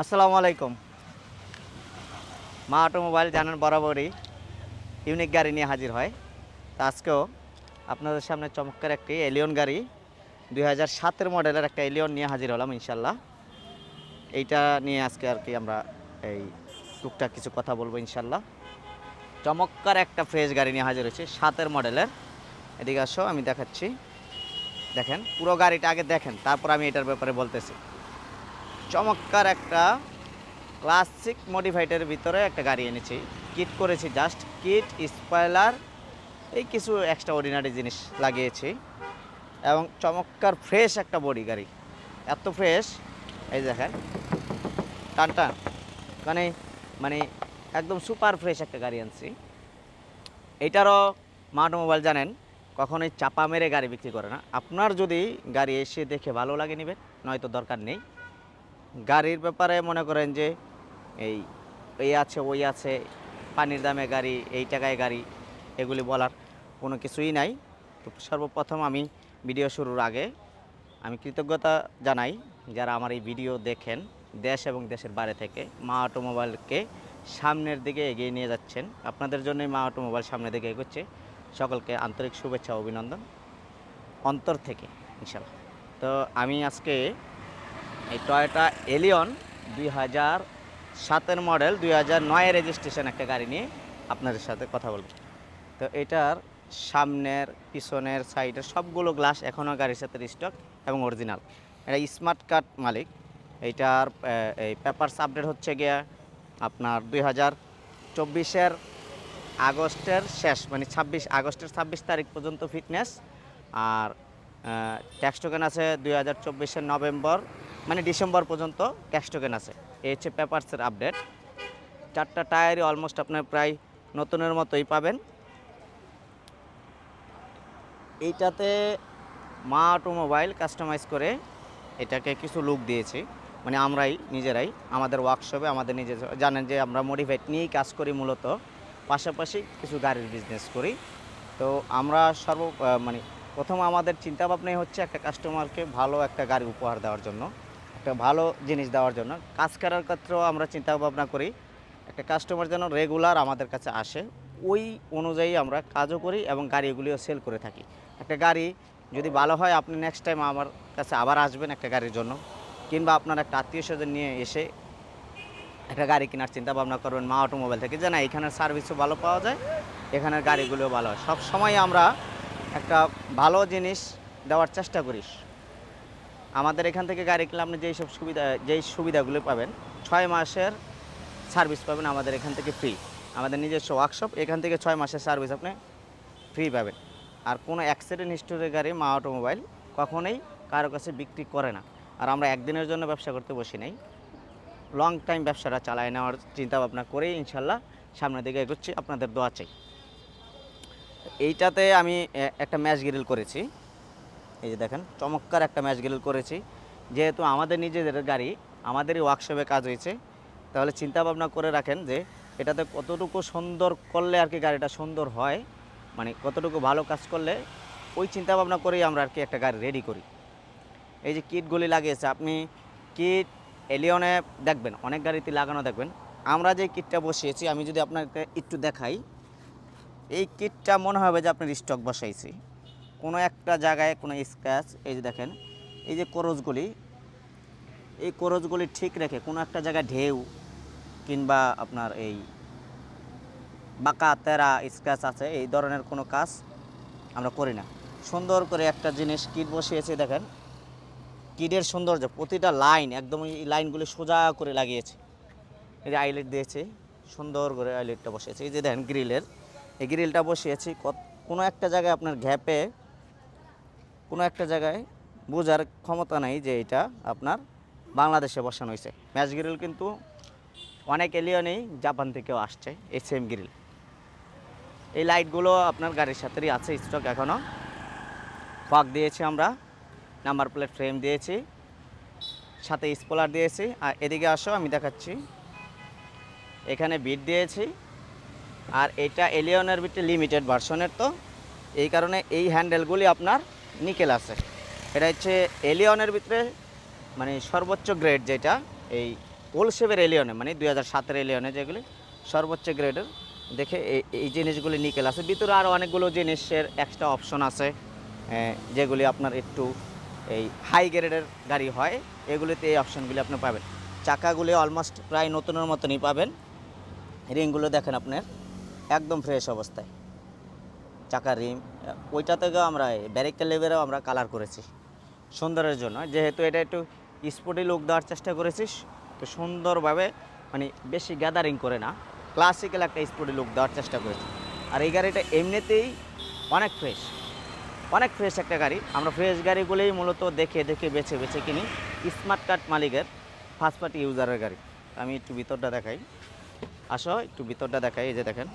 আসসালামু আলাইকুম। মা অটোমোবাইল জানান বরাবরই ইউনিক গাড়ি নিয়ে হাজির হয়। তা আজকেও আপনাদের সামনে চমৎকার একটি এলিয়ন গাড়ি, দুই হাজার সাতের মডেলের একটা এলিয়ন নিয়ে হাজির হলাম ইনশাল্লাহ এইটা নিয়ে আজকে আর কি আমরা এই টুকটাক কিছু কথা বলব ইনশাল্লাহ চমৎকার একটা ফ্রেশ গাড়ি নিয়ে হাজির হয়েছে, সাতের মডেলের। এদিকে আসো, আমি দেখাচ্ছি। দেখেন, পুরো গাড়িটা আগে দেখেন, তারপর আমি এটার ব্যাপারে বলতেছি। চমৎকার একটা ক্লাসিক মডিফাইডের ভিতরে একটা গাড়ি এনেছি। কিট করেছি জাস্ট কিট স্পয়লার এই কিছু এক্সট্রা অর্ডিনারি জিনিস লাগিয়েছি। এবং চমৎকার ফ্রেশ একটা বডি গাড়ি। এত ফ্রেশ এই দেখেন টান টান। মানে মানে একদম সুপার ফ্রেশ একটা গাড়ি আনছি। এইটারও মা মোবাইল জানেন, কখনোই চাপা মেরে গাড়ি বিক্রি করে না। আপনার যদি গাড়ি এসে দেখে ভালো লাগে নেবেন, নয়তো দরকার নেই। গাড়ির ব্যাপারে মনে করেন যে এই এই আছে, ওই আছে, পানির দামে গাড়ি, এই টাকায় গাড়ি, এগুলি বলার কোনো কিছুই নাই। তো সর্বপ্রথম আমি ভিডিও শুরুর আগে আমি কৃতজ্ঞতা জানাই যারা আমার এই ভিডিও দেখেন দেশ এবং দেশের বাইরে থেকে মা অটোমোবাইলকে সামনের দিকে এগিয়ে নিয়ে যাচ্ছেন। আপনাদের জন্যই মা অটোমোবাইল সামনের দিকে এগোচ্ছে। সকলকে আন্তরিক শুভেচ্ছা, অভিনন্দন। অন্তর থেকে ইনশাল্লাহ তো আমি আজকে এই টয়োটা এলিয়ন দুই হাজার সাতের মডেল দুই হাজার নয় রেজিস্ট্রেশন একটা গাড়ি নিয়ে আপনাদের সাথে কথা বলব। তো এটার সামনের, পিছনের সাইডের সবগুলো গ্লাস এখনও গাড়ির সাথে স্টক এবং অরিজিনাল এটা স্মার্ট কার্ড মালিক। এইটার এই পেপারস আপডেট হচ্ছে গিয়া আপনার দুই হাজার চব্বিশের আগস্টের শেষ মানে ছাব্বিশ, আগস্টের ছাব্বিশ তারিখ পর্যন্ত ফিটনেস আর ট্যাক্স টোকেন আছে দুই হাজার চব্বিশের নভেম্বর মানে ডিসেম্বর পর্যন্ত ট্যাক্স টোকেন আছে। এই হচ্ছে পেপারসের আপডেট চারটা টায়ারই অলমোস্ট আপনার প্রায় নতুনের মতোই পাবেন। এইটাতে মা অটোমোবাইল কাস্টমাইজ করে এটাকে কিছু লুক দিয়েছি। মানে আমরাই, নিজেরাই, আমাদের ওয়ার্কশপে আমাদের নিজে জানেন যে আমরা মডিফাইড নিয়েই কাজ করি মূলত। পাশাপাশি কিছু গাড়ির বিজনেস করি। তো আমরা সর্ব মানে প্রথম আমাদের চিন্তা ভাবনাই হচ্ছে একটা কাস্টমারকে ভালো একটা গাড়ি উপহার দেওয়ার জন্য, একটা ভালো জিনিস দেওয়ার জন্য। কাজ করার ক্ষেত্রেও আমরা চিন্তা ভাবনা করি, একটা কাস্টমার যেন রেগুলার আমাদের কাছে আসে, ওই অনুযায়ী আমরা কাজও করি এবং গাড়িগুলিও সেল করে থাকি। একটা গাড়ি যদি ভালো হয়, আপনি নেক্সট টাইম আমার কাছে আবার আসবেন একটা গাড়ির জন্য, কিংবা আপনার একটা আত্মীয় স্বজন নিয়ে এসে একটা গাড়ি কেনার চিন্তা ভাবনা করবেন, মা অটোমোবাইল থেকে যে না, এখানের সার্ভিসও ভালো পাওয়া যায়, এখানের গাড়িগুলোও ভালো হয়। সব সময় আমরা একটা ভালো জিনিস দেওয়ার চেষ্টা করিস। আমাদের এখান থেকে গাড়ি কিনলে আপনি যেই সব সুবিধা, যেই সুবিধাগুলো পাবেন, ছয় মাসের সার্ভিস পাবেন আমাদের এখান থেকে ফ্রি আমাদের নিজস্ব ওয়ার্কশপ এখান থেকে ছয় মাসের সার্ভিস আপনি ফ্রি পাবেন। আর কোনো অ্যাক্সিডেন্ট হিস্টোরির গাড়ি, মা অটোমোবাইল কখনোই কারও কাছে বিক্রি করে না। আর আমরা একদিনের জন্য ব্যবসা করতে বসি নাই। লং টাইম ব্যবসাটা চালায় নেওয়ার চিন্তা ভাবনা করেই ইনশাল্লাহ সামনের দিকে এগোচ্ছি। আপনাদের দোয়া চাই। এইটাতে আমি একটা ম্যাচ গ্রিল করেছি। এই যে দেখেন, চমৎকার একটা ম্যাচ গ্রিল করেছি। যেহেতু আমাদের নিজেদের গাড়ি, আমাদেরই ওয়ার্কশপে কাজ হয়েছে, তাহলে চিন্তা ভাবনা করে রাখেন যে, এটাতে কতটুকু সুন্দর করলে আর কি গাড়িটা সুন্দর হয় মানে কতটুকু ভালো কাজ করলে, ওই চিন্তা ভাবনা করেই আমরা আর কি একটা গাড়ি রেডি করি। এই যে কিটগুলি লাগিয়েছে, আপনি কিট এলিয়নে দেখবেন, অনেক গাড়িতে লাগানো দেখবেন। আমরা যে কিটটা বসিয়েছি, আমি যদি আপনাকে একটু দেখাই এই কিটটা মনে হবে যে আপনার স্টক বসাইছি। কোনো একটা জায়গায়, কোনো স্ক্র্যাচ এই যে দেখেন, এই যে করজগুলি, এই করজগুলি ঠিক রেখে কোনো একটা জায়গায় ঢেউ কিংবা আপনার এই বাঁকা, তেরা স্ক্র্যাচ আছে, এই ধরনের কোনো কাজ আমরা করি না। সুন্দর করে একটা জিনিস কিট বসিয়েছি, দেখেন। কিডের সৌন্দর্য, প্রতিটা লাইন, একদম এই লাইনগুলি সোজা করে লাগিয়েছে। এই যে আইলেট দিয়েছে, সুন্দর করে আইলেটটা বসিয়েছে। এই যে দেখেন, গ্রিলের এই গ্রিলটা বসিয়েছি। কোনো একটা জায়গায় আপনার ঘ্যাপে কোনো একটা জায়গায় বোঝার ক্ষমতা নেই যে এটা আপনার বাংলাদেশে বসানো হয়েছে। ম্যাচ গ্রিল কিন্তু অনেক এলিয়নেই জাপান থেকেও আসছে, এই সেম গ্রিল এই লাইটগুলো আপনার গাড়ির সাথেই আছে স্টক এখনও ফাঁক দিয়েছি আমরা নাম্বার প্লেট ফ্রেম দিয়েছি, সাথে স্পলার দিয়েছি। আর এদিকে আসো, আমি দেখাচ্ছি। এখানে বিট দিয়েছি। আর এটা এলিয়নের বিটে লিমিটেড ভার্সনের তো। এই কারণে এই হ্যান্ডেলগুলি আপনার নিকেল আছে। এটা হচ্ছে এলিয়নের ভিতরে মানে সর্বোচ্চ গ্রেড যেটা, এই শেপের এলিয়নে মানে দুই হাজার সাতের এলিয়নে যেগুলি, সর্বোচ্চ গ্রেডের দেখে এই জিনিসগুলি নিকেল আছে। ভিতরে আরও অনেকগুলো জিনিসের এক্সট্রা অপশন আছে যেগুলি আপনার একটু এই হাই গ্রেডের গাড়ি হয়, এগুলিতে এই অপশনগুলি আপনি পাবেন। চাকাগুলি অলমোস্ট প্রায় নতুনের মতনই পাবেন। রিংগুলো দেখেন আপনার। একদম ফ্রেশ অবস্থায়। চাকা রিম, ওইটা থেকেও আমরা ব্যারিকেল লেভেলেও আমরা কালার করেছি। সুন্দরের জন্য, যেহেতু এটা একটু স্পোর্টি লুক দেওয়ার চেষ্টা করেছিস, তো সুন্দরভাবে মানে বেশি গ্যাদারিং করে না ক্লাসিক্যাল একটা স্পোর্টি লুক দেওয়ার চেষ্টা করেছি। আর এই গাড়িটা এমনিতেই অনেক ফ্রেশ অনেক ফ্রেশ একটা গাড়ি। আমরা ফ্রেশ গাড়িগুলোই মূলত দেখে দেখে, বেছে বেছে কিনি স্মার্ট কার্ড মালিকের ফার্স্ট পার্টি ইউজারের গাড়ি। আমি একটু ভিতরটা দেখাই। আসো, একটু ভিতরটা দেখাই, এই যে দেখেন।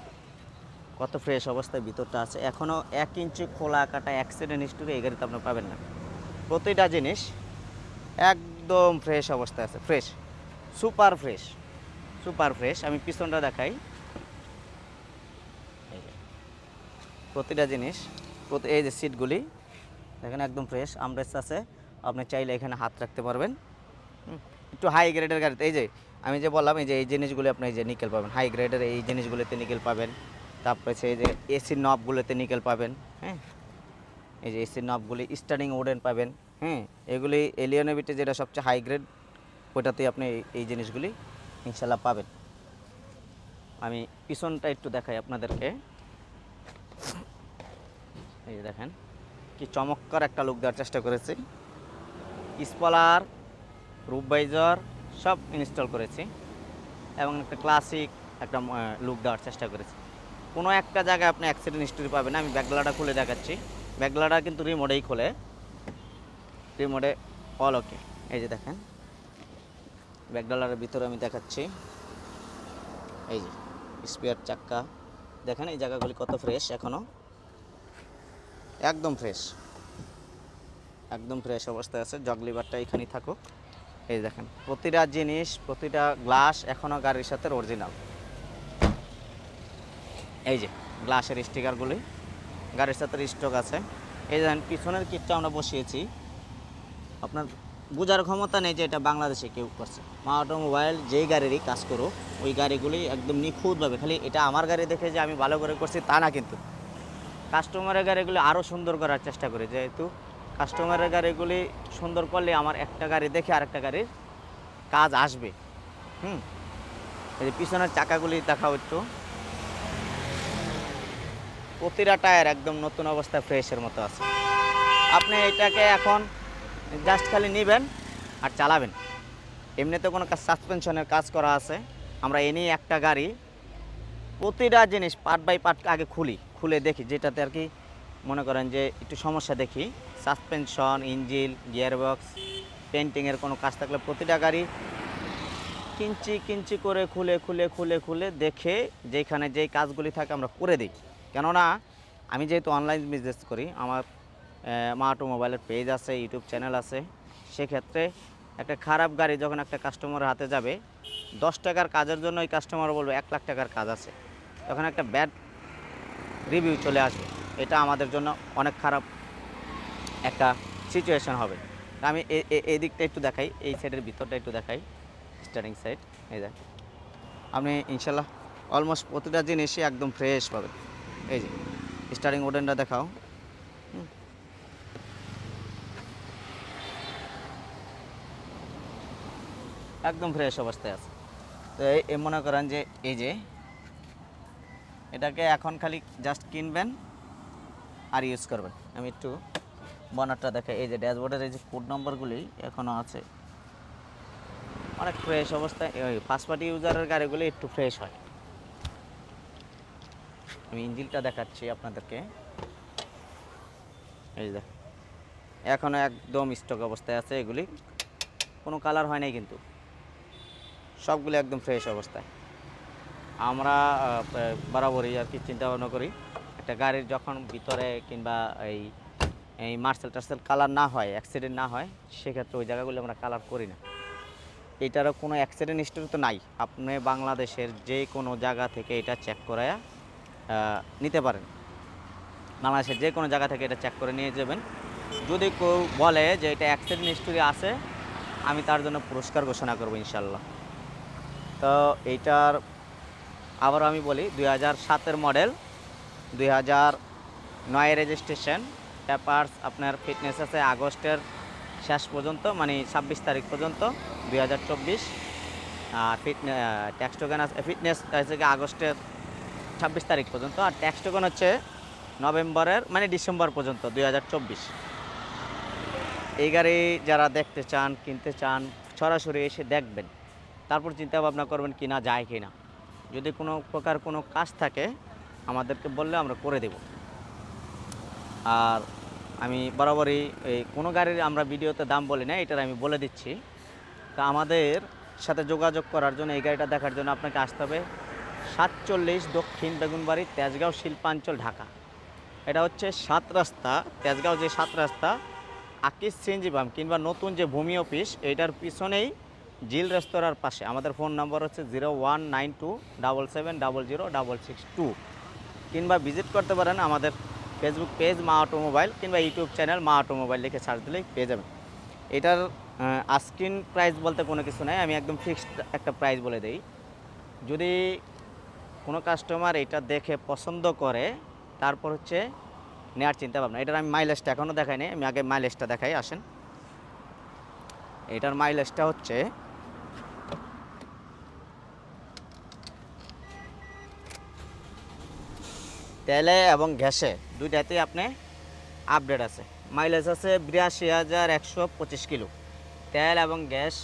কত ফ্রেশ অবস্থায় ভিতরটা আছে। এখনও এক ইঞ্চি খোলা কাটা অ্যাক্সিডেন্ট হিস্টোরি এই গাড়িতে আপনি পাবেন না। প্রতিটা জিনিস একদম ফ্রেশ অবস্থায় আছে fresh super fresh super fresh আমি পিছনটা দেখাই। প্রতিটা জিনিস, প্রতি এই যে সিটগুলি দেখেন একদম ফ্রেশ আমরেস আছে। আপনি চাইলে এখানে হাত রাখতে পারবেন। একটু হাই গ্রেডের গাড়িতে এই যে, আমি যে বললাম, এই যে এই জিনিসগুলি আপনি এই যে নিকেল পাবেন। হাই গ্রেডের এই জিনিসগুলিতে নিকেল পাবেন। তারপরে এই যে এসির নবগুলোতে নিকেল পাবেন হ্যাঁ? এই যে এসির নবগুলি স্টার্নিং ওডেন পাবেন হ্যাঁ? এগুলি এলিয়নের ভিতরে যেটা সবচেয়ে হাই গ্রেড ওইটাতেই আপনি এই- এই জিনিসগুলি ইনশাল্লাহ পাবেন। আমি পিছনটা একটু দেখাই আপনাদেরকে। এই যে দেখেন, কি চমৎকার একটা লুক দেওয়ার চেষ্টা করেছি। স্পলার রুপবাইজার সব ইনস্টল করেছি। এবং একটা ক্লাসিক একটা লুক দেওয়ার চেষ্টা করেছি। কোনো একটা জায়গায় আপনি অ্যাক্সিডেন্ট হিস্টোরি পাবেন। আমি ব্যাগলাটা খুলে দেখাচ্ছি। ব্যাগলাটা কিন্তু রিমোডেই খোলে। রিমোডে অল ওকে এই যে দেখেন। ব্যাগডালারের ভিতরে আমি দেখাচ্ছি। এই যে স্পেয়ার চাক্কা। দেখেন এই জায়গাগুলি কত ফ্রেশ এখনও একদম ফ্রেশ একদম ফ্রেশ অবস্থায় আছে। জগ লিভারটা এখানেই থাকুক। এই দেখেন, প্রতিটা জিনিস, প্রতিটা গ্লাস এখনও গাড়ির সাথে অরিজিনাল এই যে গ্লাসের স্টিকারগুলি গাড়ির সাথে স্টক আছে। এই দেখেন পিছনের কিটটা আমরা বসিয়েছি। আপনার বোঝার ক্ষমতা নেই যে এটা বাংলাদেশে কেউ করছে। মা অটোমোবাইল যেই গাড়িরই কাজ করো ওই গাড়িগুলি একদম নিখুঁতভাবে, খালি এটা আমার গাড়ি দেখে যে আমি ভালো করে করছি তা না কিন্তু। কাস্টমারের গাড়িগুলি আরও সুন্দর করার চেষ্টা করি। যেহেতু কাস্টমারের গাড়িগুলি সুন্দর করলে আমার একটা গাড়ি দেখে আরেকটা গাড়ির কাজ আসবে। হুম? এই যে, পিছনের চাকাগুলি দেখা একটু। প্রতিটা টায়ার একদম নতুন অবস্থায় ফ্রেশের মতো আছে। আপনি এটাকে এখন জাস্ট খালি নেবেন আর চালাবেন। এমনিতে কোনো কাজ সাসপেনশনের কাজ করা আছে। আমরা এনেই একটা গাড়ি প্রতিটা জিনিস পার্ট বাই পার্ট আগে খুলি। খুলে দেখি যেটাতে আর কি মনে করেন যে একটু সমস্যা দেখি। সাসপেনশন ইঞ্জিল গিয়ারবক্স পেন্টিংয়ের কোনো কাজ থাকলে প্রতিটা গাড়ি কিঞ্চি কিঞ্চি করে খুলে খুলে খুলে খুলে দেখে যেখানে যেই কাজগুলি থাকে আমরা করে দিই কেননা আমি যেহেতু অনলাইন বিজনেস করি, আমার মা অটোমোবাইলের পেজ আছে ইউটিউব চ্যানেল আছে, সেক্ষেত্রে একটা খারাপ গাড়ি যখন একটা কাস্টমারের হাতে যাবে, দশ টাকার কাজের জন্য ওই কাস্টমার বলবে, এক লাখ টাকার কাজ আছে। তখন একটা ব্যাড রিভিউ চলে আসবে। এটা আমাদের জন্য অনেক খারাপ একটা সিচুয়েশন হবে। আমি এ- এ- একটু দেখাই, এই সাইডের ভিতরটা একটু দেখাই। স্টার্টিং সাইড এই দেখ আপনি ইনশাল্লাহ অলমোস্ট প্রতিটা জিনিসই একদম ফ্রেশ পাবেন। এই যে স্টার্টিং ওডেনটা দেখাও। একদম ফ্রেশ অবস্থায় আছে। তো এই মনে করেন যে, এই যে, এটাকে এখন খালি জাস্ট কিনবেন আর ইউজ করবেন। আমি একটু বনারটা দেখাই। এই যে ড্যাশবোর্ডের এই যে কোড নম্বরগুলি এখনও আছে। অনেক ফ্রেশ অবস্থায়। ওই ফার্স্ট পার্টি ইউজারের গাড়িগুলি একটু ফ্রেশ হয়। আমি ইঞ্জিনটা দেখাচ্ছি আপনাদেরকে। এই যে এখনও একদম স্টক অবস্থায় আছে এগুলি। কোনো কালার হয় নাই কিন্তু। সবগুলো একদম ফ্রেশ অবস্থায়। আমরা বরাবরই আর কি চিন্তা ভাবনা করি, একটা গাড়ির যখন ভিতরে কিংবা এই এই মার্সেল টার্সেল কালার না হয় অ্যাক্সিডেন্ট না হয়, সেক্ষেত্রে ওই জায়গাগুলো আমরা কালার করি না। এটারও কোনো অ্যাক্সিডেন্ট হিস্টোরি তো নাই। আপনি বাংলাদেশের যে কোনো জায়গা থেকে এটা চেক করে নিতে পারেন। বাংলাদেশের যে কোনো জায়গা থেকে এটা চেক করে নিয়ে যাবেন। যদি কেউ বলে যে এটা অ্যাক্সিডেন্ট হিস্টোরি আছে, আমি তার জন্য পুরস্কার ঘোষণা করব ইনশাল্লাহ। তো এইটার আবার আমি বলি, দুই হাজার সাতের মডেল দুই হাজার নয় রেজিস্ট্রেশন পেপার্স আপনার ফিটনেস আছে আগস্টের শেষ পর্যন্ত মানে ছাব্বিশ তারিখ পর্যন্ত। দুই হাজার চব্বিশ আর ফিটনে ট্যাক্স টোকেন ফিটনেস আছে কি আগস্টের ছাব্বিশ তারিখ পর্যন্ত। আর ট্যাক্স টোকেন হচ্ছে নভেম্বরের মানে ডিসেম্বর পর্যন্ত, দুই হাজার চব্বিশ। এই গাড়ি যারা দেখতে চান, কিনতে চান, সরাসরি এসে দেখবেন। তারপর চিন্তা ভাবনা করবেন কিনা, যায় কি না যদি কোনো প্রকার কোনো কাজ থাকে, আমাদেরকে বললে আমরা করে দেব। আর আমি বরাবরই এই কোনো গাড়ির আমরা ভিডিওতে দাম বলি না, এটার আমি বলে দিচ্ছি। তা আমাদের সাথে যোগাযোগ করার জন্য, এই গাড়িটা দেখার জন্য আপনাকে আসতে হবে সাতচল্লিশ দক্ষিণ বেগুনবাড়ি, তেজগাঁও, শিল্পাঞ্চল, ঢাকা। এটা হচ্ছে সাত রাস্তা, তেজগাঁও যে সাত রাস্তা আকিস সিএনজি পাম্প কিংবা নতুন যে ভূমি অফিস এইটার পিছনেই জিল রেস্তোরাঁর পাশে। আমাদের ফোন নম্বর হচ্ছে zero one nine two double seven double zero double six two. কিংবা ভিজিট করতে পারেন আমাদের ফেসবুক পেজ মা অটোমোবাইল কিংবা ইউটিউব চ্যানেল মা অটোমোবাইল লিখে সার্চ দিলেই পেয়ে যাবেন। এটার আস্কিন প্রাইস বলতে কোনো কিছু নাই, আমি একদম ফিক্সড একটা প্রাইস বলে দেই। যদি কোনো কাস্টমার এটা দেখে পছন্দ করে, তারপর হচ্ছে নেওয়ার চিন্তা ভাবনা। এটার আমি মাইলেজটা এখনও দেখাইনি আমি আগে মাইলেজটা দেখাই, আসেন। এটার মাইলেজটা হচ্ছে তেলে এবং গ্যাসে দুইটাতেই আপনি আপডেট আছে। মাইলেজ আছে বিরাশি হাজার একশো পঁচিশ কিলো। তেল এবং গ্যাস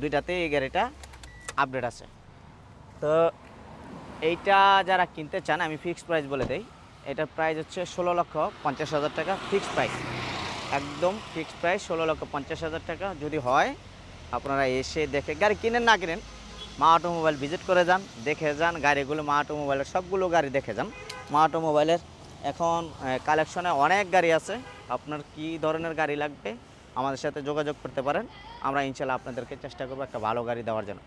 দুইটাতেই এই গাড়িটা আপডেট আছে। তো এইটা যারা কিনতে চান, আমি ফিক্সড প্রাইস বলে দেই। এটার প্রাইস হচ্ছে ষোলো লক্ষ পঞ্চাশ হাজার টাকা ফিক্সড প্রাইস একদম ফিক্সড প্রাইস ষোলো লক্ষ পঞ্চাশ হাজার টাকা। যদি হয়, আপনারা এসে দেখে গাড়ি কিনেন না কিনেন, মা অটোমোবাইল ভিজিট করে যান, দেখে যান গাড়িগুলো, মা অটোমোবাইলের সবগুলো গাড়ি দেখে যান। মা অটোমোবাইলের এখন কালেকশনে অনেক গাড়ি আছে। আপনার কি ধরনের গাড়ি লাগবে? আমাদের সাথে যোগাযোগ করতে পারেন। আমরা ইনশাল্লাহ আপনাদেরকে চেষ্টা করব একটা ভালো গাড়ি দেওয়ার জন্য।